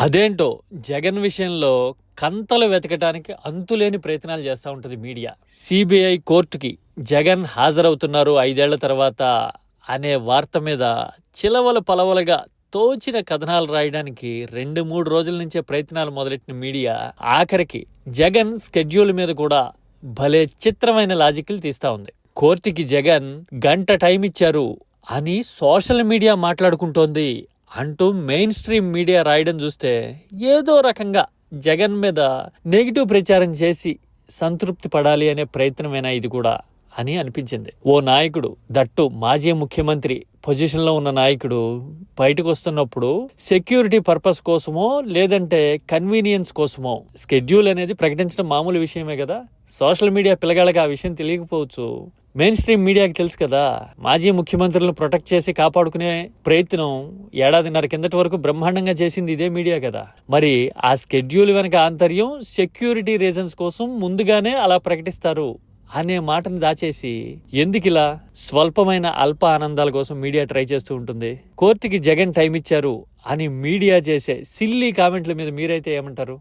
అదేంటో జగన్ విషయంలో కంతలు వెతకటానికి అంతులేని ప్రయత్నాలు చేస్తూ ఉంటుంది మీడియా. సిబిఐ కోర్టుకి జగన్ హాజరవుతున్నారు ఐదేళ్ళ తర్వాత అనే వార్త మీద చిలవలు పలవలుగా తోచిన కథనాలు రాయడానికి రెండు మూడు రోజుల నుంచే ప్రయత్నాలు మొదలెట్టిన మీడియా ఆఖరికి జగన్ స్కెడ్యూల్ మీద కూడా భలే చిత్రమైన లాజిక్లు తీస్తా ఉంది. కోర్టుకి జగన్ గంట టైం ఇచ్చారు అని సోషల్ మీడియా మాట్లాడుకుంటోంది అంటూ మెయిన్ స్ట్రీమ్ మీడియా రాయడం చూస్తే ఏదో రకంగా జగన్ మీద నెగిటివ్ ప్రచారం చేసి సంతృప్తి పడాలి అనే ప్రయత్నమేనా ఇది కూడా అని అనిపించింది. ఓ నాయకుడు దట్టు మాజీ ముఖ్యమంత్రి పొజిషన్లో ఉన్న నాయకుడు బయటకు వస్తున్నప్పుడు సెక్యూరిటీ పర్పస్ కోసమో లేదంటే కన్వీనియన్స్ కోసమో స్కెడ్యూల్ అనేది ప్రకటించడం మామూలు విషయమే కదా? సోషల్ మీడియా పిల్లగాళ్ళకి ఆ విషయం తెలియకపోవచ్చు. మెయిన్ స్ట్రీమ్ మీడియాకి తెలుసు కదా మాజీ ముఖ్యమంత్రులను ప్రొటెక్ట్ చేసి కాపాడుకునే ప్రయత్నం ఏడాదిన్నర కిందటి వరకు బ్రహ్మాండంగా చేసింది ఇదే మీడియా కదా. మరి ఆ స్కెడ్యూల్ వెనక ఆంతర్యం సెక్యూరిటీ రీజన్స్ కోసం ముందుగానే అలా ప్రకటిస్తారు అనే మాటను దాచేసి ఎందుకిలా స్వల్పమైన అల్ప ఆనందాల కోసం మీడియా ట్రై చేస్తూ ఉంటుంది? కోర్టుకి జగన్ టైం ఇచ్చారు అని మీడియా చేసే సిల్లీ కామెంట్ల మీద మీరైతే ఏమంటారు?